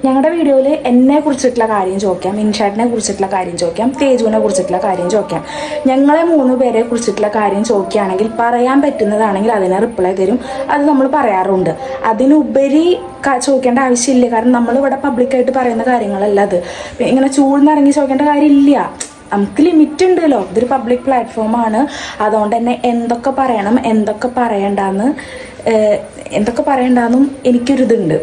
ഞങ്ങളുടെ വീഡിയോയിൽ എന്നെ കുറിച്ചിട്ടുള്ള കാര്യം ചോദിക്കാം ഇൻഷാട്ടിനെ കുറിച്ചിട്ടുള്ള കാര്യം ചോദിക്കാം തേജുവിനെ കുറിച്ചിട്ടുള്ള കാര്യം ചോദിക്കാം. ഞങ്ങളെ മൂന്ന് പേരെ കുറിച്ചിട്ടുള്ള കാര്യം ചോദിക്കുകയാണെങ്കിൽ പറയാൻ പറ്റുന്നതാണെങ്കിൽ അതിനെ റിപ്ലൈ തരും. അത് നമ്മൾ പറയാറുണ്ട്. അതിനുപരി ചോദിക്കേണ്ട ആവശ്യമില്ല. കാരണം നമ്മളിവിടെ പബ്ലിക്കായിട്ട് പറയുന്ന കാര്യങ്ങളല്ല അത്. ഇങ്ങനെ ചൂഴ്ന്നിറങ്ങി ചോദിക്കേണ്ട കാര്യമില്ല. നമുക്ക് ലിമിറ്റ് ഉണ്ടല്ലോ. ഇതൊരു പബ്ലിക് പ്ലാറ്റ്ഫോമാണ് അതുകൊണ്ട് തന്നെ എന്തൊക്കെ പറയണം എന്തൊക്കെ പറയണ്ടെന്ന് എന്തൊക്കെ പറയണ്ടെന്നും എനിക്കൊരിതുണ്ട്.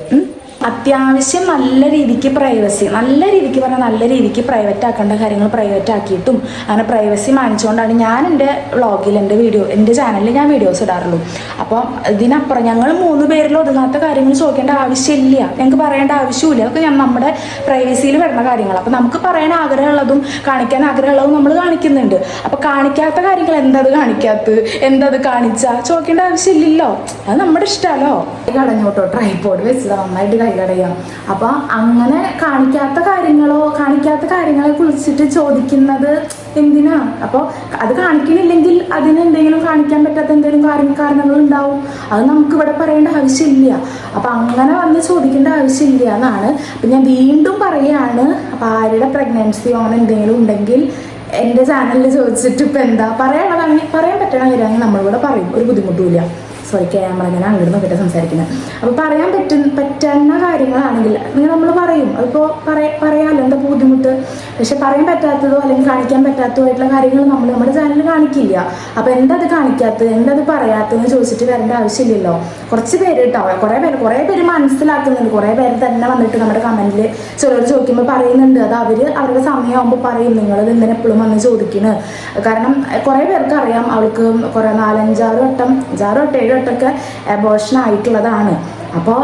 അത്യാവശ്യം നല്ല രീതിക്ക് പ്രൈവസി നല്ല രീതിക്ക് പറഞ്ഞാൽ നല്ല രീതിക്ക് പ്രൈവറ്റ് ആക്കേണ്ട കാര്യങ്ങൾ പ്രൈവറ്റ് ആക്കിയിട്ടും. അങ്ങനെ പ്രൈവസി മാനിച്ചുകൊണ്ടാണ് ഞാൻ എന്റെ വ്ളോഗിൽ എന്റെ വീഡിയോ എന്റെ ചാനലിൽ ഞാൻ വീഡിയോസ് ഇടാറുള്ളൂ. അപ്പോൾ ഇതിനപ്പുറം ഞങ്ങൾ മൂന്ന് പേരിൽ ഒതുങ്ങാത്ത കാര്യങ്ങൾ ചോദിക്കേണ്ട ആവശ്യമില്ല. ഞങ്ങൾക്ക് പറയേണ്ട ആവശ്യമില്ല. അതൊക്കെ ഞാൻ നമ്മുടെ പ്രൈവസിയിൽ വരുന്ന കാര്യങ്ങൾ അപ്പോൾ നമുക്ക് പറയാൻ ആഗ്രഹമുള്ളതും കാണിക്കാൻ ആഗ്രഹമുള്ളതും നമ്മൾ കാണിക്കുന്നുണ്ട്. അപ്പോൾ കാണിക്കാത്ത കാര്യങ്ങൾ എന്തത് കാണിക്കാത്ത? എന്തത് കാണിച്ചാൽ ചോദിക്കേണ്ട ആവശ്യമില്ലല്ലോ. അത് നമ്മുടെ ഇഷ്ടമല്ലോ കടഞ്ഞോട്ടോ ട്രൈപോഡ് വെച്ചത് നന്നായിട്ട് കൈ അപ്പൊ അപ്പോൾ അങ്ങനെ കാണിക്കാത്ത കാര്യങ്ങളോ കാണിക്കാത്ത കാര്യങ്ങളെ കുറിച്ചിട്ട് ചോദിക്കുന്നത് എന്തിനാ? അപ്പോൾ അത് കാണിക്കണില്ലെങ്കിൽ അതിന് എന്തെങ്കിലും കാണിക്കാൻ പറ്റാത്ത എന്തെങ്കിലും കാര്യം കാരണങ്ങൾ ഉണ്ടാവും അത് നമുക്ക് ഇവിടെ പറയേണ്ട ആവശ്യമില്ല. അപ്പോൾ അങ്ങനെ വന്ന് ചോദിക്കേണ്ട ആവശ്യമില്ല എന്നാണ്. അപ്പം ഞാൻ വീണ്ടും പറയുകയാണ് അപ്പോൾ ആരുടെ പ്രഗ്നൻസിയോ അങ്ങനെ എന്തെങ്കിലും ഉണ്ടെങ്കിൽ എന്റെ ചാനലിൽ ചോദിച്ചിട്ട് ഇപ്പം എന്താ? പറയാനുള്ളതാണെങ്കിൽ പറയാൻ പറ്റണ കാര്യമാണെങ്കിൽ നമ്മളിവിടെ പറയും. ഒരു ബുദ്ധിമുട്ടുമില്ല സോറി ക്യാമറ ഞാൻ അങ്ങോട്ട് നോക്കിയിട്ട് സംസാരിക്കുന്നത്. അപ്പോൾ പറയാൻ പറ്റുന്ന പറ്റുന്ന കാര്യങ്ങളാണെങ്കിൽ നമ്മൾ പറയും. അതിപ്പോൾ പറയാ പറയാമല്ലോ എന്താ ബുദ്ധിമുട്ട്? പക്ഷെ പറയാൻ പറ്റാത്തതോ അല്ലെങ്കിൽ കാണിക്കാൻ പറ്റാത്തതോ ആയിട്ടുള്ള കാര്യങ്ങൾ നമ്മൾ നമ്മുടെ ചാനലിൽ കാണിക്കില്ല. അപ്പോൾ എന്താ അത് കാണിക്കാത്തത്? എന്താ അത് പറയാത്തതെന്ന് ചോദിച്ചിട്ട് വരേണ്ട ആവശ്യമില്ലല്ലോ. കുറച്ച് പേര് കേട്ടോ കുറേ പേര് കുറേ പേര് മനസ്സിലാക്കുന്നുണ്ട്. കുറേ പേര് തന്നെ വന്നിട്ട് നമ്മുടെ കമന്റിൽ ചിലർ ചോദിക്കുമ്പോൾ പറയുന്നുണ്ട്. അത് അവർ അവരുടെ സമയമാകുമ്പോൾ പറയും. നിങ്ങളത് എന്തിനാ എപ്പോഴും വന്ന് ചോദിക്കുന്നത് കാരണം കുറേ പേർക്ക് അറിയാം അവൾക്ക് കുറേ നാലഞ്ചാറ് വട്ടം അഞ്ചാറ് വട്ടം ഏഴ് വട്ടമൊക്കെ അബോഷൻ ആയിട്ടുള്ളതാണ്. അപ്പോൾ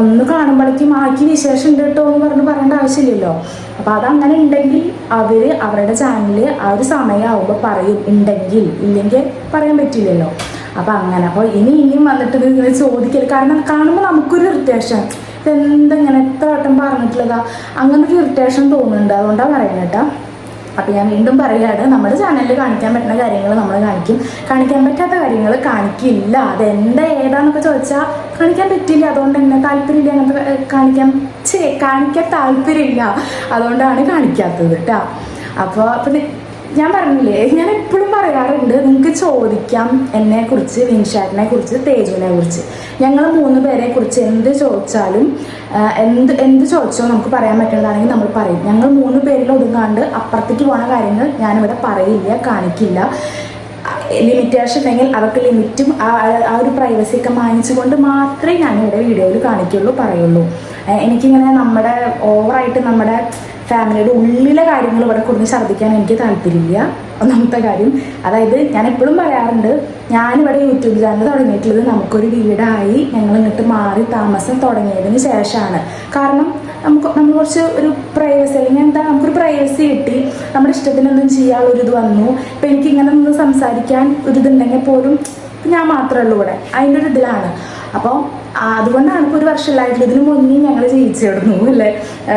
ഒന്ന് കാണുമ്പോഴേക്കും ആക്കി വിശേഷം ഉണ്ട് കേട്ടോ എന്ന് പറഞ്ഞ് പറയേണ്ട ആവശ്യമില്ലല്ലോ. അപ്പോൾ അതങ്ങനെ ഉണ്ടെങ്കിൽ അവർ അവരുടെ ചാനലിൽ ആ ഒരു സമയമാകുമ്പോൾ പറയും ഉണ്ടെങ്കിൽ ഇല്ലെങ്കിൽ പറയാൻ പറ്റില്ലല്ലോ. അപ്പോൾ അങ്ങനെ. അപ്പോൾ ഇനി ഇനിയും വന്നിട്ട് ഇങ്ങനെ ചോദിക്കൽ കാരണം കാണുമ്പോൾ നമുക്കൊരു ഇറിറ്റേഷൻ ഇതെന്തെങ്ങനെ എത്ര വട്ടം പറഞ്ഞിട്ടുള്ളതാ? അങ്ങനെ ഒരു ഇറിറ്റേഷൻ തോന്നുന്നുണ്ട് അതുകൊണ്ടാണ് പറയുന്നത് കേട്ടോ അപ്പം ഞാൻ വീണ്ടും പറയുകയാണ് നമ്മുടെ ചാനലിൽ കാണിക്കാൻ പറ്റുന്ന കാര്യങ്ങൾ നമ്മൾ കാണിക്കും. കാണിക്കാൻ പറ്റാത്ത കാര്യങ്ങൾ കാണിക്കില്ല. അതെന്താ ഏതാന്നൊക്കെ ചോദിച്ചാൽ കാണിക്കാൻ പറ്റില്ല അതുകൊണ്ട് തന്നെ താല്പര്യമില്ല അങ്ങനത്തെ കാണിക്കാൻ ചേ കാണിക്കാൻ താല്പര്യമില്ല. അതുകൊണ്ടാണ് കാണിക്കാത്തത് കേട്ടോ അപ്പോൾ അപ്പം ഞാൻ പറഞ്ഞില്ലേ ഞാൻ എപ്പോഴും പറയാറുണ്ട് നിങ്ങൾക്ക് ചോദിക്കാം എന്നെ കുറിച്ച് വിൻഷാറ്റിനെ കുറിച്ച് തേജുവിനെ കുറിച്ച്. ഞങ്ങൾ മൂന്ന് പേരെ കുറിച്ച് എന്ത് ചോദിച്ചാലും എന്ത് എന്ത് ചോദിച്ചോ നമുക്ക് പറയാൻ പറ്റുന്നതാണെങ്കിൽ നമ്മൾ പറയും. ഞങ്ങൾ മൂന്ന് പേരിൽ ഒതുങ്ങാണ്ട് അപ്പുറത്തേക്ക് പോണ കാര്യങ്ങൾ ഞാനിവിടെ പറയില്ല കാണിക്കില്ല. ലിമിറ്റേഷൻ ഉണ്ടെങ്കിൽ അതൊക്കെ ലിമിറ്റും ആ ഒരു പ്രൈവസി ഒക്കെ മാനിച്ചുകൊണ്ട് മാത്രമേ ഞാനിവിടെ വീഡിയോയിൽ കാണിക്കുള്ളൂ പറയുള്ളൂ. എനിക്കിങ്ങനെ നമ്മുടെ ഓവറായിട്ട് നമ്മുടെ ഫാമിലിയുടെ ഉള്ളിലെ കാര്യങ്ങൾ ഇവിടെ കൊടുന്ന് ഛർദ്ദിക്കാൻ എനിക്ക് താല്പര്യമില്ല. ഒന്നാമത്തെ കാര്യം അതായത് ഞാൻ എപ്പോഴും പറയാറുണ്ട് ഞാനിവിടെ യൂട്യൂബ് ചാനൽ തുടങ്ങിയിട്ടുള്ളത് നമുക്കൊരു വീടായി ഞങ്ങൾ ഇങ്ങോട്ട് മാറി താമസം തുടങ്ങിയതിന് ശേഷമാണ്. കാരണം നമുക്ക് നമ്മൾ കുറച്ച് ഒരു പ്രൈവസി അല്ലെങ്കിൽ എന്താ നമുക്കൊരു പ്രൈവസി കിട്ടി നമ്മുടെ ഇഷ്ടത്തിനൊന്നും ചെയ്യാനുള്ള ഒരു വന്നു. ഇപ്പം എനിക്ക് ഇങ്ങനെ ഒന്ന് സംസാരിക്കാൻ ഒരു ഇതുണ്ടെങ്കിൽ പോലും ഞാൻ മാത്രമേ ഉള്ളൂ ഇവിടെ. അതിന്റെ ഒരു ഇതിലാണ്. അപ്പോൾ അതുകൊണ്ടാണ് ഇപ്പോൾ ഒരു വർഷമില്ലായിട്ടുള്ളൂ. ഇതിന് മുന്നേ ഞങ്ങൾ ജയിച്ചിടുന്നു അല്ലേ?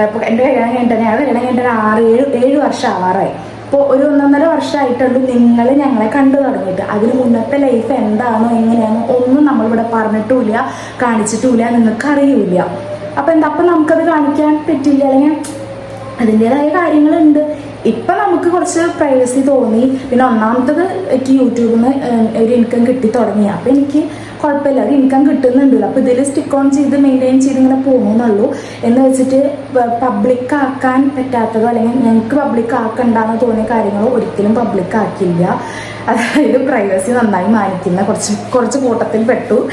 ഇപ്പോൾ എന്റെ കല്യാണം കഴിഞ്ഞിട്ട് ഞങ്ങളുടെ കല്യാണം കഴിഞ്ഞിട്ട് ആറ് ഏഴ് ഏഴ് വർഷം ആവാറായി ഇപ്പോൾ ഒരു ഒന്നൊന്നര വർഷമായിട്ടുള്ളൂ നിങ്ങൾ ഞങ്ങളെ കണ്ടു തുടങ്ങിയിട്ട്. അതിന് മുന്നത്തെ ലൈഫ് എന്താണോ എങ്ങനെയാണോ ഒന്നും നമ്മളിവിടെ പറഞ്ഞിട്ടുമില്ല കാണിച്ചിട്ടുമില്ല നിങ്ങൾക്ക് അറിയില്ല അപ്പോൾ എന്താ അപ്പം നമുക്കത് കാണിക്കാൻ പറ്റില്ല അല്ലെങ്കിൽ അതിന്റെതായ കാര്യങ്ങളുണ്ട്. ഇപ്പം നമുക്ക് കുറച്ച് പ്രൈവസി തോന്നി. പിന്നെ ഒന്നാമത്തത് എനിക്ക് യൂട്യൂബിൽ നിന്ന് ഒരു ഇൻകം കിട്ടി തുടങ്ങി. അപ്പം എനിക്ക് കുഴപ്പമില്ല. ഒരു ഇൻകം കിട്ടുന്നുണ്ടല്ലോ. അപ്പോൾ ഇതിൽ സ്റ്റിക്ക് ഓൺ ചെയ്ത് മെയിന്റെയിൻ ചെയ്ത് ഇങ്ങനെ പോകുന്നുള്ളൂ എന്ന് വെച്ചിട്ട് പബ്ലിക് ആക്കാൻ പറ്റാത്തതോ അല്ലെങ്കിൽ ഞങ്ങൾക്ക് പബ്ലിക് ആക്കണ്ടെന്ന് തോന്നിയ കാര്യങ്ങളോ ഒരിക്കലും പബ്ലിക് ആക്കില്ല അതായത് പ്രൈവസി നന്നായി മാനിക്കുന്ന കുറച്ച് കുറച്ച് കൂട്ടത്തിൽ പെട്ടു.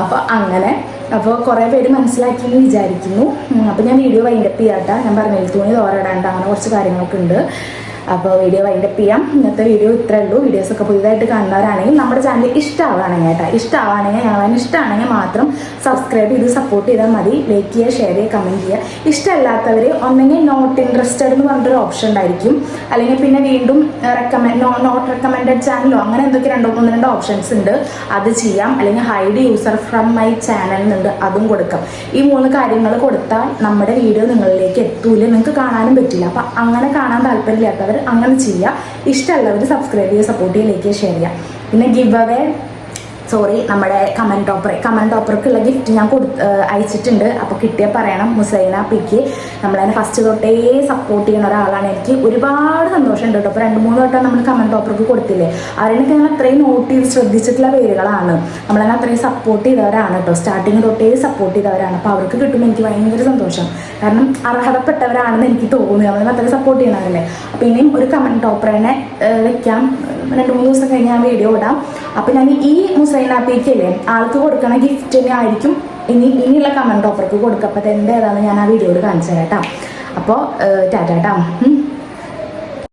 അപ്പോൾ അങ്ങനെ അപ്പോൾ കുറേ പേര് മനസ്സിലാക്കി എന്ന് വിചാരിക്കുന്നു അപ്പോൾ ഞാൻ വീഡിയോ വൈൻഡപ്പ് ചെയ്യാട്ടാ. ഞാൻ പറഞ്ഞു തുണി തോരടാണ്ട് അങ്ങനെ കുറച്ച് കാര്യങ്ങളൊക്കെ ഉണ്ട്. അപ്പോൾ വീഡിയോ വൈൻഡപ്പ് ചെയ്യാം. ഇന്നത്തെ വീഡിയോ ഇത്രേ ഉള്ളൂ. വീഡിയോസൊക്കെ പുതിയതായിട്ട് കാണുന്നവരാണെങ്കിൽ നമ്മുടെ ചാനൽ ഇഷ്ടമാവുകയാണെങ്കിൽ കേട്ടോ. ഇഷ്ടമാവുകയാണെങ്കിൽ ഞാൻ ഇഷ്ടമാണെങ്കിൽ മാത്രം സബ്സ്ക്രൈബ് ചെയ്ത് സപ്പോർട്ട് ചെയ്താൽ മതി. ലൈക്ക് ചെയ്യുക ഷെയർ ചെയ്യുക കമന്റ് ചെയ്യുക. ഇഷ്ടമല്ലാത്തവർ ഒന്നെങ്കിൽ നോട്ട് ഇൻട്രസ്റ്റഡ് എന്ന് പറഞ്ഞിട്ടൊരു ഓപ്ഷൻ ഉണ്ടായിരിക്കും. അല്ലെങ്കിൽ പിന്നെ വീണ്ടും റെക്കമെൻഡ് നോട്ട് റെക്കമെൻഡഡ് ചാനലോ അങ്ങനെ എന്തൊക്കെ രണ്ടോ മൂന്ന് രണ്ട് ഓപ്ഷൻസ് ഉണ്ട്. അത് ചെയ്യാം. അല്ലെങ്കിൽ hide user from my channel എന്നുണ്ട് അതും കൊടുക്കാം. ഈ മൂന്ന് കാര്യങ്ങൾ കൊടുത്താൽ നമ്മുടെ വീഡിയോ നിങ്ങളിലേക്ക് എത്തൂല. നിങ്ങൾക്ക് കാണാനും പറ്റില്ല. അപ്പം അങ്ങനെ കാണാൻ താല്പര്യമില്ലാത്തവർ അങ്ങനെ ചെയ്യുക. ഇഷ്ടമുള്ളവർ സബ്സ്ക്രൈബ് ചെയ്യുക സപ്പോർട്ട് ചെയ്യുക ലൈക്ക് ചെയ്യുക ഷെയർ ചെയ്യുക. പിന്നെ ഗിവ് അവേ സോറി നമ്മുടെ കമൻ ടോപ്പർ കമൻ ടോപ്പർക്കുള്ള ഗിഫ്റ്റ് ഞാൻ കൊടു അയച്ചിട്ടുണ്ട്. അപ്പോൾ കിട്ടിയ പറയണം മുസൈന പിക്ക്. നമ്മളതിനെ ഫസ്റ്റ് തൊട്ടേ സപ്പോർട്ട് ചെയ്യുന്ന ഒരാളാണ് എനിക്ക്. ഒരുപാട് സന്തോഷമുണ്ട് കേട്ടോ. അപ്പോൾ രണ്ട് മൂന്ന് വട്ടം നമ്മൾ കമൻ ടോപ്പർക്ക് കൊടുത്തില്ലേ. അവരെനിക്ക് ഞാൻ അത്രയും നോട്ട് ചെയ്ത് ശ്രദ്ധിച്ചിട്ടുള്ള പേരുകളാണ്. നമ്മളതിനെ അത്രയും സപ്പോർട്ട് ചെയ്തവരാണ് കേട്ടോ. സ്റ്റാർട്ടിങ് തൊട്ടേ സപ്പോർട്ട് ചെയ്തവരാണ്. അപ്പോൾ അവർക്ക് കിട്ടുമ്പോൾ എനിക്ക് ഭയങ്കര സന്തോഷം. കാരണം അർഹതപ്പെട്ടവരാണെന്ന് എനിക്ക് തോന്നുന്നു. നമ്മളെ അത്രയും സപ്പോർട്ട് ചെയ്യണമല്ലേ അപ്പോൾ ഇനിയും ഒരു കമൻ ടോപ്പറിനെ വെക്കാം. രണ്ട് മൂന്ന് ദിവസം കഴിഞ്ഞ് ഞാൻ വീഡിയോ ഇടാം. അപ്പോൾ ഞാൻ ഈ മുസൈന അല്ലേ ആൾക്ക് കൊടുക്കണ ഗിഫ്റ്റ് തന്നെ ആയിരിക്കും ഇനി ഇനിയുള്ള കമന്റ് ഓഫർക്ക് കൊടുക്കുക. അപ്പോൾ അത് ഞാൻ ആ വീഡിയോയിൽ കാണിച്ചു തരാം കേട്ടോ. അപ്പോൾ ടാറ്റാ